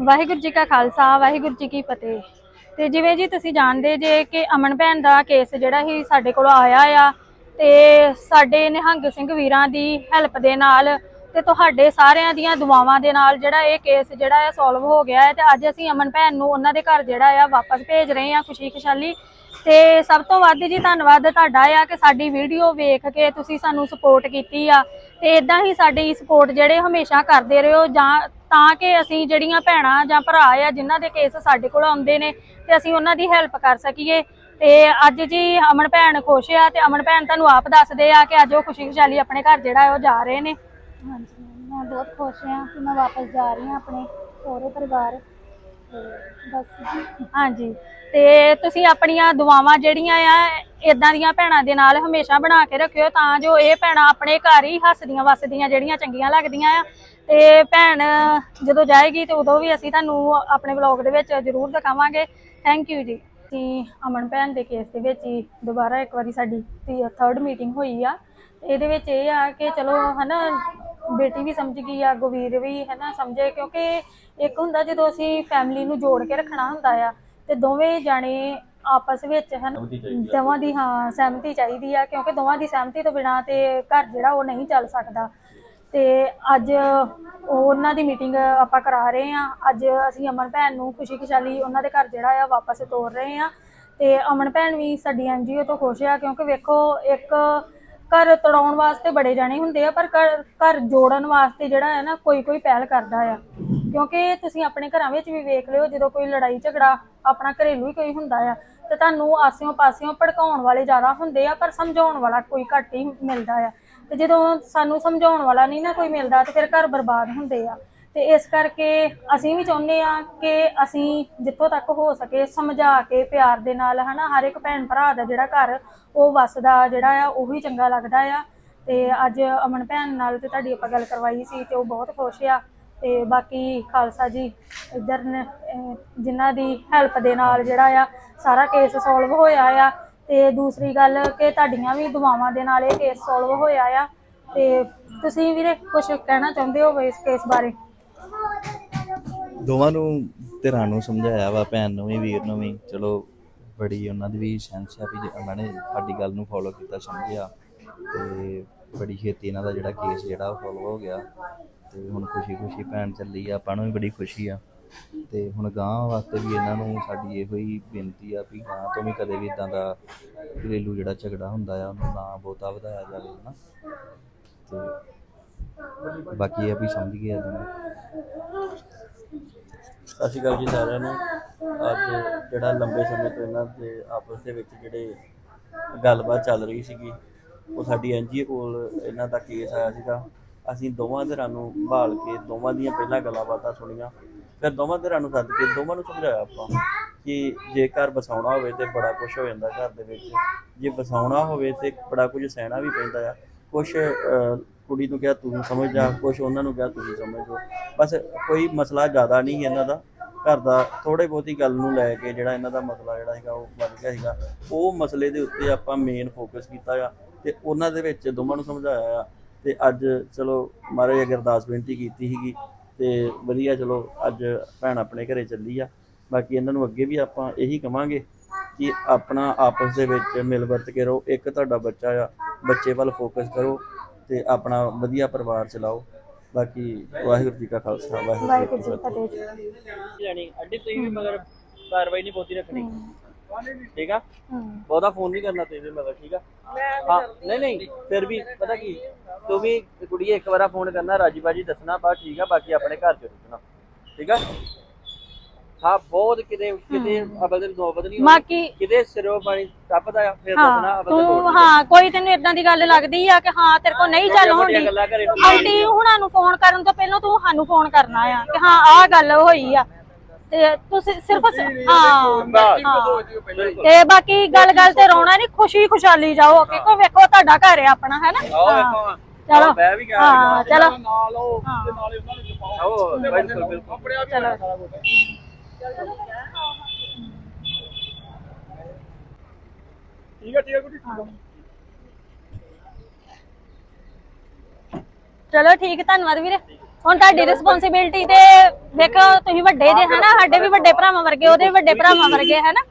ਵਾਹਿਗੁਰੂ ਜੀ ਕਾ ਖਾਲਸਾ, ਵਾਹਿਗੁਰੂ ਜੀ ਕੀ ਫਤਿਹ। ਤੇ ਜਿਵੇਂ ਜੀ ਤੁਸੀਂ ਜਾਣਦੇ ਜੇ ਕਿ ਅਮਨ ਭੈਣ ਦਾ ਕੇਸ ਜਿਹੜਾ ਹੀ ਸਾਡੇ ਕੋਲ ਆਇਆ ਆ, ਤੇ ਸਾਡੇ ਨਿਹੰਗ ਸਿੰਘ ਵੀਰਾਂ ਦੀ ਹੈਲਪ ਦੇ ਨਾਲ ਤੇ ਤੁਹਾਡੇ ਸਾਰਿਆਂ ਦੀਆਂ ਦੁਆਵਾਂ ਦੇ ਨਾਲ ਜਿਹੜਾ ਇਹ ਕੇਸ ਜਿਹੜਾ ਹੈ ਸੋਲਵ ਹੋ ਗਿਆ ਹੈ ਤੇ ਅੱਜ ਅਸੀਂ ਅਮਨ ਭੈਣ ਨੂੰ ਉਹਨਾਂ ਦੇ ਘਰ ਜਿਹੜਾ ਆ ਵਾਪਸ ਭੇਜ ਰਹੇ ਹਾਂ ਖੁਸ਼ੀ ਖੁਸ਼ਹਾਲੀ ਤੇ ਸਭ ਤੋਂ ਵੱਧ ਜੀ ਧੰਨਵਾਦ ਤੁਹਾਡਾ ਆ ਕਿ ਸਾਡੀ ਵੀਡੀਓ ਵੇਖ ਕੇ ਤੁਸੀਂ ਸਾਨੂੰ ਸਪੋਰਟ ਕੀਤੀ ਆ। ਤੇ ਇਦਾਂ ਹੀ ਸਾਡੀ ਸਪੋਰਟ ਜਿਹੜੇ ਹਮੇਸ਼ਾ ਕਰਦੇ ਰਹੋ ਜਾਂ ਤਾਂ ਕਿ ਅਸੀਂ ਜਿਹੜੀਆਂ ਭੈਣਾਂ ਜਾਂ ਭਰਾ ਆ, ਜਿਨ੍ਹਾਂ ਦੇ ਕੇਸ ਸਾਡੇ ਕੋਲ ਆਉਂਦੇ ਨੇ, ਤੇ ਅਸੀਂ ਉਹਨਾਂ ਦੀ ਹੈਲਪ ਕਰ ਸਕੀਏ। ਤੇ ਅੱਜ ਜੀ ਅਮਨ ਭੈਣ ਖੁਸ਼ ਆ, ਤੇ ਅਮਨ ਭੈਣ ਤੁਹਾਨੂੰ ਆਪ ਦੱਸਦੇ ਆ ਕਿ ਅੱਜ ਉਹ ਖੁਸ਼ੀ ਖੁਸ਼ਹਾਲੀ ਆਪਣੇ ਘਰ ਜਿਹੜਾ ਹੈ ਉਹ ਜਾ ਰਹੇ ਨੇ। ਹਾਂਜੀ, ਮੈਂ ਬਹੁਤ ਖੁਸ਼ ਹਾਂ ਕਿ ਮੈਂ ਵਾਪਸ ਜਾ ਰਹੀ ਹਾਂ ਆਪਣੇ ਸਹੁਰੇ ਪਰਿਵਾਰ। ਬਸ। ਹਾਂਜੀ। ਤੇ ਤੁਸੀਂ ਆਪਣੀਆਂ ਦੁਆਵਾਂ ਜਿਹੜੀਆਂ ਆ ਇਦਾਂ ਦੀਆਂ ਭੈਣਾਂ ਦੇ ਨਾਲ ਹਮੇਸ਼ਾ ਬਣਾ ਕੇ ਰੱਖਿਓ, ਤਾਂ ਜੋ ਇਹ ਭੈਣਾਂ ਆਪਣੇ ਘਰ ਹੀ ਹੱਸਦੀਆਂ ਵਸਦੀਆਂ ਜਿਹੜੀਆਂ ਚੰਗੀਆਂ ਲੱਗਦੀਆਂ ਆ। ਤੇ ਭੈਣ ਜਦੋਂ ਜਾਏਗੀ ਤੇ ਉਦੋਂ ਵੀ ਅਸੀਂ ਤੁਹਾਨੂੰ ਆਪਣੇ ਵਲੌਗ ਦੇ ਵਿੱਚ ਜ਼ਰੂਰ ਦਿਖਾਵਾਂਗੇ। ਥੈਂਕ ਯੂ ਜੀ। ਅਸੀਂ ਅਮਨ ਭੈਣ ਦੇ ਕੇਸ ਦੇ ਵਿੱਚ ਹੀ ਦੁਬਾਰਾ ਇੱਕ ਵਾਰੀ ਸਾਡੀ ਥਰਡ ਮੀਟਿੰਗ ਹੋਈ ਆ। ਤੇ ਇਹਦੇ ਵਿੱਚ ਇਹ ਆ ਕਿ ਚਲੋ ਹਨਾ ਬੇਟੀ ਵੀ ਸਮਝ ਗਈ ਆ ਗੋਵੀਰ ਵੀ ਹਨਾ ਸਮਝੇ ਕਿਉਂਕਿ ਇੱਕ ਹੁੰਦਾ ਜਦੋਂ ਅਸੀਂ ਫੈਮਿਲੀ ਨੂੰ ਜੋੜ ਕੇ ਰੱਖਣਾ ਹੁੰਦਾ ਆ ਤੇ ਦੋਵੇਂ ਜਾਣੇ ਆਪਸ ਵਿੱਚ ਹਨ ਦੋਵਾਂ ਦੀ ਹਾਂ ਸਹਿਮਤੀ ਚਾਹੀਦੀ ਆ ਕਿਉਂਕਿ ਦੋਵਾਂ ਦੀ ਸਹਿਮਤੀ ਤੋਂ ਬਿਨਾ ਤੇ ਘਰ ਜਿਹੜਾ ਉਹ ਨਹੀਂ ਚੱਲ ਸਕਦਾ। ਤੇ ਅੱਜ ਉਹਨਾਂ ਦੀ ਮੀਟਿੰਗ ਆਪਾਂ ਕਰਾ ਰਹੇ ਆ ਅੱਜ ਅਸੀਂ ਅਮਨ ਭੈਣ ਨੂੰ ਖੁਸ਼ੀ ਖੁਸ਼ਹਾਲੀ ਉਹਨਾਂ ਦੇ ਘਰ ਜਿਹੜਾ ਆ ਵਾਪਸ ਤੋਰ ਰਹੇ ਆ ਤੇ ਅਮਨ ਭੈਣ ਵੀ ਸਾਡੀ ਐਨਜੀਓ ਤੋਂ ਖੁਸ਼ ਆ ਕਿਉਂਕਿ ਵੇਖੋ ਇੱਕ ਘਰ ਤੜਾਉਣ ਵਾਸਤੇ ਬੜੇ ਜਾਣੇ ਹੁੰਦੇ ਆ, ਪਰ ਘਰ ਘਰ ਜੋੜਨ ਵਾਸਤੇ ਜਿਹੜਾ ਹੈ ਨਾ, ਕੋਈ ਕੋਈ ਪਹਿਲ ਕਰਦਾ ਆ। ਕਿਉਂਕਿ ਤੁਸੀਂ ਆਪਣੇ ਘਰਾਂ ਵਿੱਚ ਵੀ ਵੇਖ ਲਿਓ, ਜਦੋਂ ਕੋਈ ਲੜਾਈ, ਝਗੜਾ ਆਪਣਾ ਘਰੇਲੂ ਹੀ ਕੋਈ ਹੁੰਦਾ ਆ, ਤੇ ਤੁਹਾਨੂੰ ਆਸਿਓਂ ਪਾਸਿਓਂ ਭੜਕਾਉਣ ਵਾਲੇ ਜ਼ਿਆਦਾ ਹੁੰਦੇ ਆ, ਪਰ ਸਮਝਾਉਣ ਵਾਲਾ ਕੋਈ ਘੱਟ ਹੀ ਮਿਲਦਾ ਆ। ਤੇ ਜਦੋਂ ਸਾਨੂੰ ਸਮਝਾਉਣ ਵਾਲਾ ਨਹੀਂ ਨਾ ਕੋਈ ਮਿਲਦਾ, ਤੇ ਫਿਰ ਘਰ ਬਰਬਾਦ ਹੁੰਦੇ ਆ। ਤੇ ਇਸ ਕਰਕੇ ਅਸੀਂ ਵੀ ਚਾਹੁੰਦੇ ਆ ਕਿ ਅਸੀਂ ਜਿੱਥੋਂ ਤੱਕ ਹੋ ਸਕੇ ਸਮਝਾ ਕੇ ਪਿਆਰ ਦੇ ਨਾਲ, ਹਨਾ, ਹਰ ਇੱਕ ਭੈਣ ਭਰਾ ਦਾ ਜਿਹੜਾ ਘਰ ਉਹ ਵਸਦਾ, ਜਿਹੜਾ ਆ, ਉਹ ਵੀ ਚੰਗਾ ਲੱਗਦਾ ਆ। ਤੇ ਅੱਜ ਅਮਨ ਭੈਣ ਨਾਲ ਤੇ ਤੁਹਾਡੀ ਆਪਾਂ ਗੱਲ ਕਰਵਾਈ ਸੀ ਤੇ ਉਹ ਬਹੁਤ ਖੁਸ਼ ਆ। ਤੇ ਬਾਕੀ ਖਾਲਸਾ ਜੀ ਇੱਧਰ ਨੇ, ਅਹ, ਜਿਨ੍ਹਾਂ ਦੀ ਹੈਲਪ ਦੇ ਨਾਲ ਜਿਹੜਾ ਆ, ਸਾਰਾ ਕੇਸ ਸੋਲਵ ਹੋਇਆ ਆ। ਤੇ ਦੂਸਰੀ ਗੱਲ ਕਿ ਤੁਹਾਡੀਆਂ ਵੀ ਦੁਆਵਾਂ ਦੇ ਨਾਲ ਇਹ ਕੇਸ ਸੋਲਵ ਹੋਇਆ ਆ। ਤੇ ਤੁਸੀਂ ਵੀਰੇ ਕੁਝ ਕਹਿਣਾ ਚਾਹੁੰਦੇ ਹੋ ਇਸ ਕੇਸ ਬਾਰੇ? ਦੋਵਾਂ ਨੂੰ ਧਿਰਾਂ ਨੂੰ ਸਮਝਾਇਆ ਵਾ, ਭੈਣ ਨੂੰ ਵੀ, ਵੀਰ ਨੂੰ ਵੀ। ਚਲੋ, ਬੜੀ ਉਹਨਾਂ ਦੀ ਵੀ ਸੈਂਸ ਆ ਵੀ ਜੇ ਉਹਨਾਂ ਨੇ ਸਾਡੀ ਗੱਲ ਨੂੰ ਫੋਲੋ ਕੀਤਾ, ਸਮਝਿਆ। ਤੇ ਬੜੀ ਛੇਤੀ ਇਹਨਾਂ ਦਾ ਜਿਹੜਾ ਕੇਸ ਜਿਹੜਾ ਉਹ ਫੋਲੋ ਹੋ ਗਿਆ। ਤੇ ਹੁਣ ਖੁਸ਼ੀ ਖੁਸ਼ੀ ਭੈਣ ਚੱਲੀ ਆ, ਆਪਾਂ ਨੂੰ ਵੀ ਬੜੀ ਖੁਸ਼ੀ ਆ। ਤੇ ਹੁਣ ਗਾਂ ਵਾਸਤੇ ਵੀ ਇਹਨਾਂ ਨੂੰ ਸਾਡੀ ਇਹੋ ਹੀ ਬੇਨਤੀ ਆ ਵੀ ਗਾਂ ਤੋਂ ਵੀ ਕਦੇ ਵੀ ਇਦਾਂ ਦਾ ਘਰੇਲੂ ਜਿਹੜਾ ਝਗੜਾ ਹੁੰਦਾ ਆ, ਉਹਨੂੰ ਨਾ ਬਹੁਤਾ ਵਧਾਇਆ ਜਾਵੇ, ਹਨਾ। ਤੇ ਬਾਕੀ ਇਹ ਵੀ ਸਮਝ ਗਏ ਆ ਸਤਿ ਸ਼੍ਰੀ ਅਕਾਲ ਜੀ ਸਾਰਿਆਂ ਨੂੰ। ਅੱਜ ਜਿਹੜਾ ਲੰਬੇ ਸਮੇਂ ਤੋਂ ਇਹਨਾਂ ਦੇ ਆਪਸ ਦੇ ਵਿੱਚ ਜਿਹੜੇ ਗੱਲਬਾਤ ਚੱਲ ਰਹੀ ਸੀਗੀ, ਉਹ ਸਾਡੀ ਐਨਜੀਓ ਕੋਲ ਇਹਨਾਂ ਦਾ ਕੇਸ ਆਇਆ ਸੀਗਾ। ਅਸੀਂ ਦੋਵਾਂ ਧਿਰਾਂ ਨੂੰ ਭਾਲ ਕੇ ਦੋਵਾਂ ਦੀਆਂ ਪਹਿਲਾਂ ਗੱਲਾਂ ਬਾਤਾਂ ਸੁਣੀਆਂ। ਫਿਰ ਦੋਵਾਂ ਧਿਰਾਂ ਨੂੰ ਸੱਦ ਕੇ ਦੋਵਾਂ ਨੂੰ ਸਮਝਾਇਆ ਆਪਾਂ ਕਿ ਜੇ ਘਰ ਬਸਾਉਣਾ ਹੋਵੇ ਤੇ ਬੜਾ ਕੁਝ ਹੋ ਜਾਂਦਾ ਘਰ ਦੇ ਵਿੱਚ। ਜੇ ਬਸਾਉਣਾ ਹੋਵੇ ਤੇ ਬੜਾ ਕੁਝ ਸਹਿਣਾ ਵੀ ਪੈਂਦਾ ਆ। ਕੁਝ ਕੁੜੀ ਨੂੰ ਕਿਹਾ ਤੂੰ ਸਮਝ ਜਾ ਕੁਝ ਉਹਨਾਂ ਨੂੰ ਕਿਹਾ ਤੁਸੀਂ ਸਮਝੋ ਬਸ ਕੋਈ ਮਸਲਾ ਜ਼ਿਆਦਾ ਨਹੀਂ ਇਹਨਾਂ ਦਾ। ਘਰ ਦਾ ਥੋੜੇ ਬਹੁਤੀ ਗੱਲ ਨੂੰ ਲੈ ਕੇ ਜਿਹੜਾ ਇਹਨਾਂ ਦਾ ਮਸਲਾ ਜਿਹੜਾ ਹੈਗਾ ਉਹ ਵੱਧ ਗਿਆ ਸੀਗਾ। ਉਹ ਮਸਲੇ ਦੇ ਉੱਤੇ ਆਪਾਂ ਮੇਨ ਫੋਕਸ ਕੀਤਾ ਆ ਤੇ ਉਹਨਾਂ ਦੇ ਵਿੱਚ ਦੋਵਾਂ ਨੂੰ ਸਮਝਾਇਆ ਆ ਤੇ ਅੱਜ ਚਲੋ ਮਹਾਰਾਜ ਅਗੇ ਅਰਦਾਸ ਬੇਨਤੀ ਕੀਤੀ ਸੀਗੀ ਤੇ ਵਧੀਆ ਚਲੋ ਅੱਜ ਭੈਣ ਆਪਣੇ ਘਰੇ ਚੱਲੀ ਆ। ਬਾਕੀ ਇਹਨਾਂ ਨੂੰ ਅੱਗੇ ਵੀ ਆਪਾਂ ਇਹੀ ਕਵਾਂਗੇ ਕਿ ਆਪਣਾ ਆਪਸ ਦੇ ਵਿੱਚ ਮਿਲ ਵਰਤ ਕੇ ਰਹੋ। ਇੱਕ ਤੁਹਾਡਾ ਬੱਚਾ ਆ, ਬੱਚੇ ਵੱਲ ਫੋਕਸ ਕਰੋ ਤੇ ਆਪਣਾ ਵਧੀਆ ਪਰਿਵਾਰ ਚਲਾਓ। ਬਾਕੀ ਵਾਹਿਗੁਰੂ ਜੀ ਕਾ ਖਾਲਸਾ ਵਾਹਿਗੁਰੂ ਜੀ ਕੀ ਫਤਿਹ। ਜੀ। ਲੈਣੀ ਅੱਡੀ ਤੁਸੀਂ ਵੀ ਮਗਰ ਕਾਰਵਾਈ ਨਹੀਂ ਬਹੁਤੀ ਰੱਖਣੀ। ਠੀਕ ਆ? ਹਮ। ਬਹੁਤਾ ਫੋਨ ਨਹੀਂ ਕਰਨਾ ਤੇਰੇ ਮਗਰ ਠੀਕ ਆ? ਹਾਂ। ਨਹੀਂ ਨਹੀਂ ਫਿਰ ਵੀ ਪਤਾ ਕੀ ਤੂੰ ਵੀ ਕੁੜੀਏ ਇੱਕ ਵਾਰਾ ਫੋਨ ਕਰਨਾ ਰਾਜੀ ਬਾਜੀ ਦੱਸਣਾ ਬਾ ਠੀਕ ਆ ਬਾਕੀ ਆਪਣੇ ਘਰ ਚ ਰੁਕਣਾ। ਠੀਕ ਆ? ਹਾਂ ਬਹੁਤ ਕਿਤੇ ਕਿਤੇ ਅਬਲ ਦੇ ਨੌਬਤ ਨਹੀਂ ਹੋਣੀ। ਬਾਕੀ ਕਿਤੇ ਸਿਰੋਂ ਪਾਣੀ ਟੱਪਦਾ ਆ ਫਿਰ ਦੱਸਣਾ ਹਾਂ ਅਬਲ ਦੇ ਤੂੰ ਹਾਂ ਕੋਈ ਤੈਨੂੰ ਇਦਾਂ ਦੀ ਗੱਲ ਲੱਗਦੀ ਆ ਕਿ ਹਾਂ ਤੇਰੇ ਕੋਲ ਨਹੀਂ ਚੱਲ ਹੁੰਦੀ। ਗੱਲਾਂ ਘਰੇ ਆਂਟੀ ਹੁਣਾਂ ਨੂੰ ਫੋਨ ਕਰਨ ਤੋਂ ਪਹਿਲਾਂ ਤੂੰ ਸਾਨੂੰ ਫੋਨ ਕਰਨਾ ਆ ਕਿ ਹਾਂ ਆਹ ਗੱਲ ਹੋਈ ਆ। ਤੇ ਤੁਸੀਂ ਸਿਰਫ ਹਾਂ ਹਾਂ। ਤੇ ਬਾਕੀ ਗੱਲ ਗੱਲ ਤੇ ਰੋਣਾ ਨਹੀਂ ਖੁਸ਼ੀ ਖੁਸ਼ਹਾਲੀ ਜਾਓ ਕਿਉਂਕਿ ਵੇਖੋ ਤੁਹਾਡਾ ਘਰ ਹੈ ਆਪਣਾ ਹੈ ਨਾ? ਆਓ ਹਾਂ। ਵੇਖੋ। ਚਲੋ। ਬਹਿ ਵੀ ਗਿਆ ਹਾਂ ਚਲੋ। ਨਾਲ ਉਹ। ਤੇ ਨਾਲੇ ਉਹਨਾਂ ਨੂੰ ਜਪਾਓ ਆਓ ਬਿਲਕੁਲ ਬਿਲਕੁਲ। ਆਪਣੇ ਆਪ ਹੀ ਚਲੋ। ਸਾਰਾ ਕੁਝ ਠੀਕ ਹੈ ਠੀਕ ਹੈ ਗੁੱਡੀ ਠੀਕ ਹੈ ਚਲੋ ਠੀਕ, ਧੰਨਵਾਦ ਵੀਰੇ। ਹੁਣ ਤੁਹਾਡੀ ਰਿਸਪੌਂਸਿਬਿਲਟੀ ਤੇ ਵੇਖੋ, ਤੁਸੀਂ ਵੱਡੇ ਜੇ, ਹਨਾ? ਸਾਡੇ ਵੀ ਵੱਡੇ ਭਰਾਵਾਂ ਵਰਗੇ, ਉਹਦੇ ਵੀ ਵੱਡੇ ਭਰਾਵਾਂ ਵਰਗੇ, ਹਨਾ?